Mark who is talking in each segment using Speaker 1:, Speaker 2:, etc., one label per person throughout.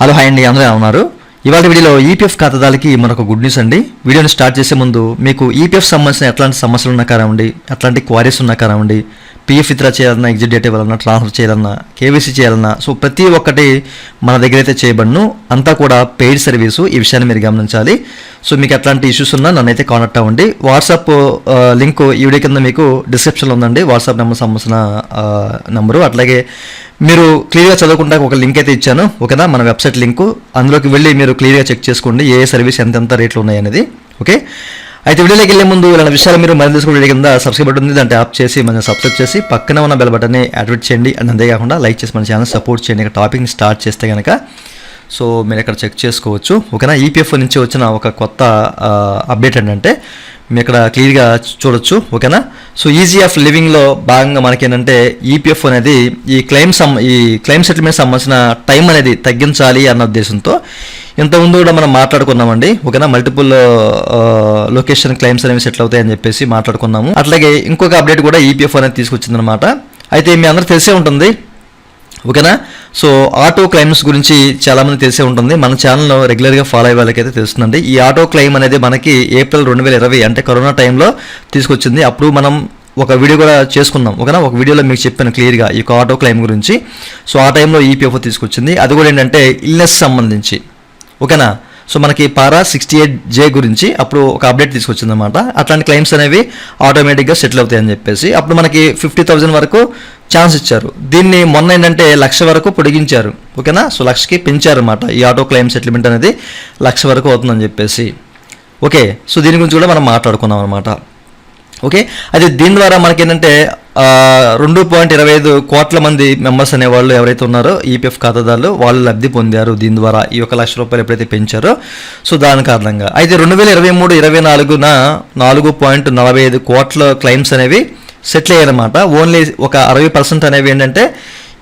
Speaker 1: Hello hi అండి అందరూ ఉన్నారు? ఇవాళ వీడియోలో ఈపీఎఫ్ ఖాతాదారులకి మనకు గుడ్ న్యూస్ అండి. వీడియోని స్టార్ట్ చేసే ముందు మీకు ఈపీఎఫ్ సంబంధించిన ఎట్లాంటి సమస్యలు ఉన్నా కానివ్వండి ఎట్లాంటి క్వారీస్ ఉన్నా కానివ్వండి పీఎఫ్ ఇతర చేయాలన్నా ఎగ్జిట్ డేట్ ఇవ్వాలన్నా ట్రాన్స్ఫర్ చేయాలన్నా కేవీసీ చేయాలన్నా సో ప్రతి ఒక్కటి మన దగ్గర అయితే చేయబడును. అంతా కూడా పెయిడ్ సర్వీసు ఈ విషయాన్ని మీరు గమనించాలి. సో మీకు ఎట్లాంటి ఇష్యూస్ ఉన్నా నన్నైతే అయితే కాంటాక్ట్ అవ్వండి వాట్సాప్ లింక్ ఈ వీడియో కింద మీకు డిస్క్రిప్షన్లో ఉందండి. వాట్సాప్ నెంబర్ సంబంధించిన నెంబరు అట్లాగే మీరు క్లియర్గా చదవకుండా ఒక లింక్ అయితే ఇచ్చాను. ఓకేనా? మన వెబ్సైట్ లింకు అందులోకి వెళ్ళి మీరు క్లియర్గా చెక్ చేసుకోండి. ఏ సర్వీస్ ఎంతెంత రేట్లు ఉన్నాయి అనేది. ఓకే? అయితే వీడియోలోకి వెళ్ళే ముందు ఇలాంటి విషయాలు మీరు మరి తెలుసుకుంటే కింద సబ్స్క్రైబ్ బటన్ ఉంది. దాన్ని ట్యాప్ చేసి మన సబ్స్క్రైబ్ చేసి పక్కన ఉన్న బెల్ బటన్ని యాక్టివేట్ చేయండి. అండ్ అంతేకాకుండా లైక్ చేసి మన ఛానల్ సపోర్ట్ చేయండి. టాపిక్ని స్టార్ట్ చేస్తే కనుక సో మీరు ఇక్కడ చెక్ చేసుకోవచ్చు. ఓకేనా? ఈపీఎఫ్ నుంచి వచ్చిన ఒక కొత్త అప్డేట్ ఏంటంటే మీరు ఇక్కడ క్లియర్గా చూడొచ్చు. ఓకేనా? సో ఈజీ ఆఫ్ లివింగ్లో భాగంగా మనకి ఏంటంటే ఈపీఎఫ్ అనేది ఈ క్లెయిమ్ సమ్ ఈ క్లెయిమ్ సెటిల్మెంట్ సంబంధించిన టైం అనేది తగ్గించాలి అన్న ఉద్దేశంతో ఇంతకుముందు కూడా మనం మాట్లాడుకున్నామండి. ఓకేనా? మల్టిపుల్ లొకేషన్ క్లెయిమ్స్ అనేవి సెటిల్ అవుతాయని చెప్పేసి మాట్లాడుకున్నాము. అట్లాగే ఇంకొక అప్డేట్ కూడా ఈపీఎఫ్ అనేది తీసుకొచ్చిందనమాట అయితే మీ అందరూ తెలిసే ఉంటుంది ఓకేనా? సో ఆటో క్లైమ్స్ గురించి చాలామంది తెలిసే ఉంటుంది. మన ఛానల్లో రెగ్యులర్గా ఫాలో అయ్యే వాళ్ళకైతే తెలుస్తుందండి. ఈ ఆటో క్లైమ్ అనేది మనకి ఏప్రిల్ రెండు వేల ఇరవై అంటే కరోనా టైంలో తీసుకొచ్చింది. అప్పుడు మనం ఒక వీడియో కూడా చేసుకున్నాం. ఓకేనా? ఒక వీడియోలో మీకు చెప్పాను క్లియర్గా ఈ యొక్క ఆటో క్లైమ్ గురించి. సో ఆ టైంలో ఈపీఎఫ్ తీసుకొచ్చింది. అది కూడా ఏంటంటే ఇల్నెస్ సంబంధించి. ఓకేనా? సో మనకి పారా సిక్స్టీ ఎయిట్ జే గురించి అప్పుడు ఒక అప్డేట్ తీసుకొచ్చిందనమాట అట్లాంటి క్లెయిమ్స్ అనేవి ఆటోమేటిక్గా సెటిల్ అవుతాయని చెప్పేసి అప్పుడు మనకి ఫిఫ్టీ థౌజండ్ వరకు ఛాన్స్ ఇచ్చారు. దీన్ని మొన్న ఏంటంటే లక్ష వరకు పొడిగించారు. ఓకేనా? సో లక్షకి పెంచారు అనమాట ఈ ఆటో క్లెయిమ్ సెటిల్మెంట్ అనేది లక్ష వరకు అవుతుందని చెప్పేసి. ఓకే. సో దీని గురించి కూడా మనం మాట్లాడుకున్నాం అనమాట ఓకే అయితే దీని ద్వారా మనకి ఏంటంటే రెండు పాయింట్ ఇరవై ఐదు కోట్ల మంది మెంబర్స్ అనేవాళ్ళు ఎవరైతే ఉన్నారో ఈపీఎఫ్ ఖాతాదారులు వాళ్ళు లబ్ధి పొందారు దీని ద్వారా ఈ ఒక లక్ష రూపాయలు ఎప్పుడైతే పెంచారో. సో దాని కారణంగా. అయితే రెండు వేల ఇరవై మూడు ఇరవై నాలుగున నాలుగు పాయింట్ నలభై ఐదు కోట్ల క్లైమ్స్ అనేవి సెటిల్ అయ్యాయన్నమాట. ఓన్లీ ఒక అరవై పర్సెంట్ అనేవి ఏంటంటే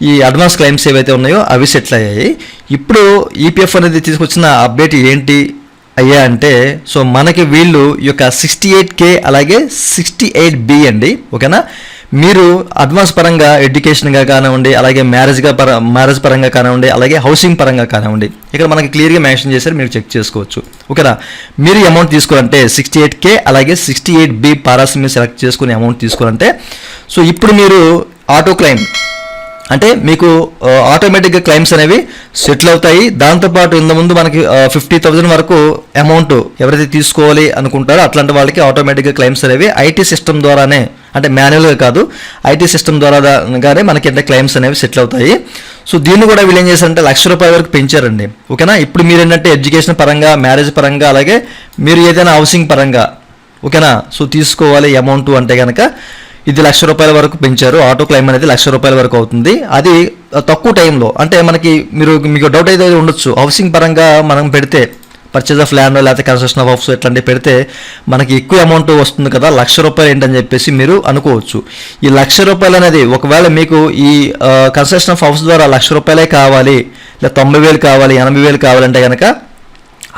Speaker 1: ఈ అడ్వాన్స్ క్లైమ్స్ ఏవైతే ఉన్నాయో అవి సెటిల్ అయ్యాయి. ఇప్పుడు ఈపీఎఫ్ అనేది తీసుకొచ్చిన అప్డేట్ ఏంటి? అయ్యా అంటే సో మనకి వీళ్ళు ఈ యొక్క సిక్స్టీ ఎయిట్ కే అలాగే సిక్స్టీ ఎయిట్ బి అండి ఓకేనా? మీరు అడ్వాన్స్ పరంగా ఎడ్యుకేషన్గా కానివ్వండి అలాగే మ్యారేజ్గా పర మ్యారేజ్ పరంగా కానివ్వండి అలాగే హౌసింగ్ పరంగా కానివ్వండి ఇక్కడ మనకి క్లియర్గా మెన్షన్ చేశారు మీరు చెక్ చేసుకోవచ్చు ఓకేనా? మీరు అమౌంట్ తీసుకోవాలంటే సిక్స్టీ ఎయిట్ కే అలాగే సిక్స్టీ ఎయిట్ బి పారాస్ మీరు సెలెక్ట్ చేసుకుని అమౌంట్ తీసుకోవాలంటే సో ఇప్పుడు మీరు ఆటో క్లైమ్ అంటే మీకు ఆటోమేటిక్గా క్లైమ్స్ అనేవి సెటిల్ అవుతాయి. దాంతోపాటు ఇంత ముందు మనకి ఫిఫ్టీ థౌజండ్ వరకు అమౌంట్ ఎవరైతే తీసుకోవాలి అనుకుంటారో అట్లాంటి వాళ్ళకి ఆటోమేటిక్గా క్లైమ్స్ అనేవి ఐటీ సిస్టమ్ ద్వారానే అంటే మాన్యువల్గా కాదు ఐటీ సిస్టమ్ ద్వారాగానే మనకి అంటే క్లైమ్స్ అనేవి సెటిల్ అవుతాయి. సో దీన్ని కూడా వీళ్ళు ఏం చేశారంటే లక్ష రూపాయల వరకు పెంచారండి. ఓకేనా? ఇప్పుడు మీరు ఏంటంటే ఎడ్యుకేషన్ పరంగా మ్యారేజ్ పరంగా అలాగే మీరు ఏదైనా హౌసింగ్ పరంగా ఓకేనా? సో తీసుకోవాలి అమౌంట్ అంటే కనుక ఇది లక్ష రూపాయల వరకు పెంచారు. ఆటో క్లైమ్ అనేది లక్ష రూపాయల వరకు అవుతుంది. అది తక్కువ టైంలో అంటే మనకి మీరు మీకు డౌట్ అయితే ఉండొచ్చు. హౌసింగ్ పరంగా మనం పెడితే పర్చేజ్ ఆఫ్ ల్యాండ్ లేకపోతే కన్స్ట్రక్షన్ ఆఫ్ హౌస్ ఇట్లాంటివి పెడితే మనకి ఎక్కువ అమౌంట్ వస్తుంది కదా లక్ష రూపాయలు ఏంటని చెప్పేసి మీరు అనుకోవచ్చు. ఈ లక్ష రూపాయలు అనేది ఒకవేళ మీకు ఈ కన్స్ట్రక్షన్ ఆఫ్ హౌస్ ద్వారా లక్ష రూపాయలే కావాలి లేదా తొంభై వేలు కావాలి ఎనభై వేలు కావాలంటే కనుక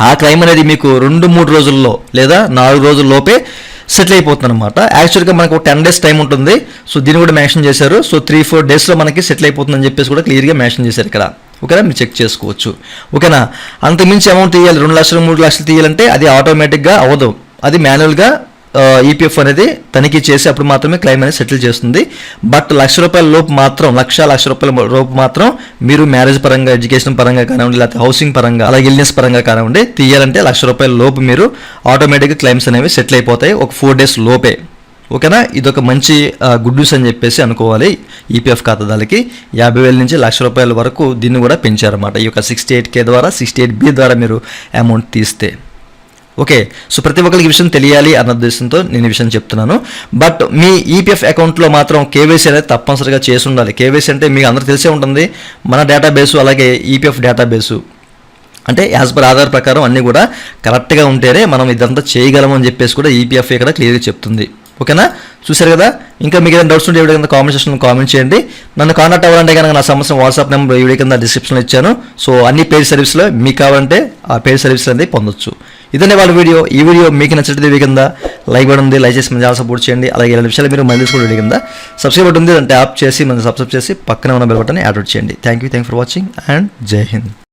Speaker 1: ఆ క్లైమ్ అనేది మీకు రెండు మూడు రోజుల్లో లేదా నాలుగు రోజుల లోపే సెటిల్ అయిపోతుంది అనమాట యాక్చువల్గా మనకు ఒక టెన్ డేస్ టైం ఉంటుంది. సో దీన్ని కూడా మెన్షన్ చేశారు. సో త్రీ ఫోర్ డేస్లో మనకి సెటిల్ అయిపోతుందని చెప్పేసి కూడా క్లియర్గా మెన్షన్ చేశారు ఇక్కడ. ఓకేనా మీరు చెక్ చేసుకోవచ్చు. ఓకేనా అంతకుమించి అమౌంట్ తీయాలి. రెండు లక్షలు మూడు లక్షలు తీయాలంటే అది ఆటోమేటిక్గా అవ్వదు. అది మాన్యువల్గా ఈపీఎఫ్ అనేది తనిఖీ చేసి అప్పుడు మాత్రమే క్లెయిమ్ అనేది సెటిల్ చేస్తుంది. బట్ లక్ష రూపాయల లోపు మాత్రం లక్ష లక్ష రూపాయల లోపు మాత్రం మీరు మ్యారేజ్ పరంగా ఎడ్యుకేషన్ పరంగా కానివ్వండి లేకపోతే హౌసింగ్ పరంగా అలాగే ఇల్నెస్ పరంగా కానివ్వండి తీయాలంటే లక్ష రూపాయల లోపు మీరు ఆటోమేటిక్గా క్లెయిమ్స్ అనేవి సెటిల్ అయిపోతాయి ఒక ఫోర్ డేస్ లోపే. ఓకేనా? ఇదొక మంచి గుడ్ న్యూస్ అని చెప్పేసి అనుకోవాలి ఈపీఎఫ్ ఖాతాదారులకి. యాభై వేల నుంచి లక్ష రూపాయల వరకు దీన్ని కూడా పెంచారన్నమాట. ఈ యొక్క సిక్స్టీ ఎయిట్ కే ద్వారా సిక్స్టీ ఎయిట్ బి ద్వారా మీరు అమౌంట్ తీస్తే. ఓకే సో ప్రతి ఒక్కరికి విషయం తెలియాలి అన్న ఉద్దేశంతో నేను ఈ విషయం చెప్తున్నాను. బట్ మీ ఈపీఎఫ్ అకౌంట్లో మాత్రం కేవైసీ అనేది తప్పనిసరిగా చేసి ఉండాలి. కేవైసీ అంటే మీకు అందరూ తెలిసే ఉంటుంది. మన డేటాబేసు అలాగే ఈపీఎఫ్ డేటాబేసు అంటే యాజ్ పర్ ఆధార్ ప్రకారం అన్నీ కూడా కరెక్ట్గా ఉంటేనే మనం ఇదంతా చేయగలము అని చెప్పేసి కూడా ఈపీఎఫ్ ఇక్కడ క్లియర్గా చెప్తుంది. ఓకేనా? చూశారు కదా? ఇంకా మీకు ఏదైనా డౌట్స్ ఉంటే వీడియో కింద కామెంట్ సెక్షన్లో కామెంట్ చేయండి. నన్ను కాంటాక్ట్ అవ్వాలంటే కనుక నా సంవత్సరం వాట్సాప్ నెంబర్ వీడియో కింద డిస్క్రిప్షన్లో ఇచ్చాను. సో అన్ని పేడ్ సర్వీస్లో మీకు కావాలంటే ఆ పేడ్ సర్వీస్ అనేది పొందొచ్చు. ఇదనే వాళ్ళ వీడియో. ఈ వీడియో మీకు నచ్చినట్టు వీడియో కింద లైక్ బటన్ ఉంది లైక్ చేసి మన చాలా సపోర్ట్ చేయండి. అలాగే ఇలాంటి విషయాలు మీరు మళ్ళీ కూడా వీడియో కింద. సబ్స్క్రైబ్ బటన్ ఉంది దాన్ని ట్యాప్ చేసి మనం సబ్స్క్రైబ్ చేసి పక్కన ఉన్న బెల్ బటన్ యాడ్ చేయండి. Thank you thank for watching and జై హింద్